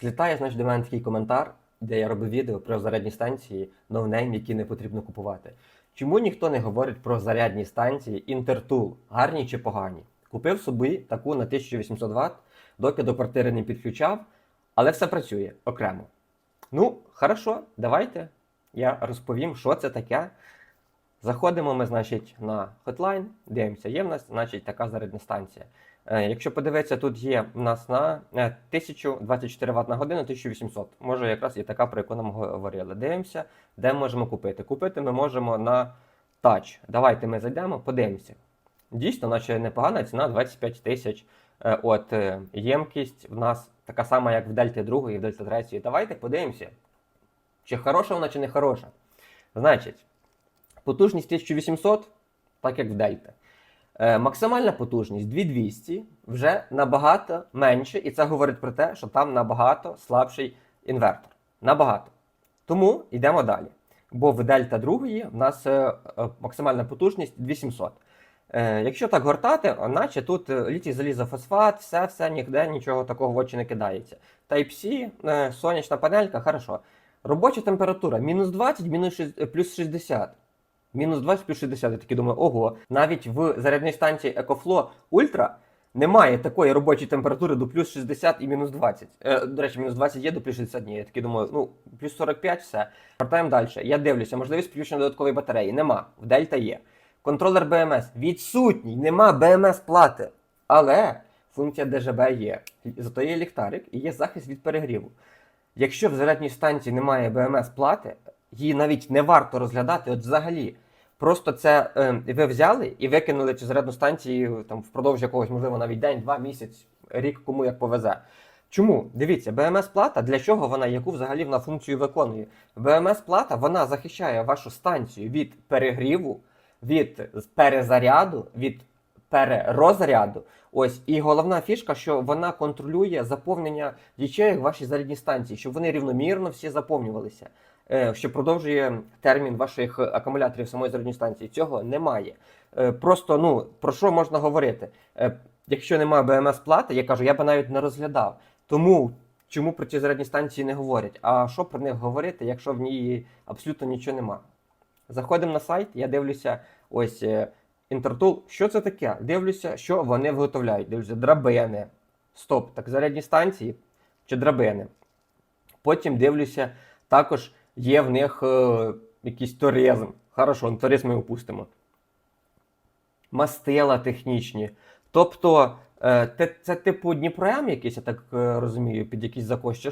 Злітає, значить, до мене такий коментар, де я робив відео про зарядні станції ноунейм, які не потрібно купувати. Чому ніхто не говорить про зарядні станції Інтертул, гарні чи погані? Купив собі таку на 1800 Вт, доки до квартири не підключав, але все працює окремо. Ну, хорошо, давайте я розповім, що це таке. Заходимо ми, значить, на Hotline, дивимося, є в нас, значить, така зарядна станція. Е, якщо подивитися, тут є в нас на е, 1024 Вт на годину, 1800. Може, якраз і така, про яку нам говорили. Дивимося, де можемо купити. Купити ми можемо на Touch. Давайте ми зайдемо, подивимося. Дійсно, наче непогана ціна 25 тисяч. Е, От е, ємкість в нас така сама, як в Дельті 2 і в Дельта 3. Давайте подивимося, чи хороша вона, чи не хороша. Значить, потужність 1800, так як в Дельта. Е, максимальна потужність 2200 вже набагато менше, і це говорить про те, що там набагато слабший інвертор. Набагато. Тому йдемо далі. Бо в Дельта 2 в нас е, е, максимальна потужність 2700. Е, якщо так гортати, наче тут літій залізофосфат, все, все, ніде нічого такого в очі не кидається. Type-C, сонячна панелька, хорошо. Робоча температура мінус 20, мінус шість- е, плюс 60. Мінус 20 плюс 60. Я такий думаю, ого, навіть в зарядній станції EcoFlow Ultra немає такої робочої температури до плюс 60 і мінус 20. Е, до речі, мінус 20 є до плюс 60 ні. Я такий думаю, ну, плюс 45 все. Вертаємо далі. Я дивлюся, можливість включення додаткової батареї. Нема. В Дельта є. Контролер BMS відсутній, нема BMS плати. Але функція DGB є. Зато є ліхтарик і є захист від перегріву. Якщо в зарядній станції немає BMS плати, її навіть не варто розглядати от взагалі. Просто це е, ви взяли і викинули цю зарядну станцію там, впродовж якогось, можливо, навіть день, два місяць, рік, кому як повезе. Чому? Дивіться, BMS плата для чого вона, яку взагалі вона функцію виконує? BMS плата вона захищає вашу станцію від перегріву, від перезаряду, від перерозряду. Ось і головна фішка, що вона контролює заповнення ячеїв вашій зарядній станції, щоб вони рівномірно всі заповнювалися. Е, що продовжує термін ваших акумуляторів самої зарядної станції. Цього немає. Е, Просто ну про що можна говорити? Е, Якщо немає БМС плати, я кажу, я би навіть не розглядав. Тому чому про ці зарядні станції не говорять? А що про них говорити, якщо в ній абсолютно нічого немає? Заходимо на сайт, я дивлюся, ось Інтертул. Що це таке? Дивлюся, що вони виготовляють. Дивлюся, драбини. Стоп, так зарядні станції чи драбини. Потім дивлюся, також є в них е, якийсь туризм. Хорошо, туризм ми опустимо. Мастила технічні. Тобто, е, це, це типу Дніпром якийсь, я так е, розумію, під якісь закос, чи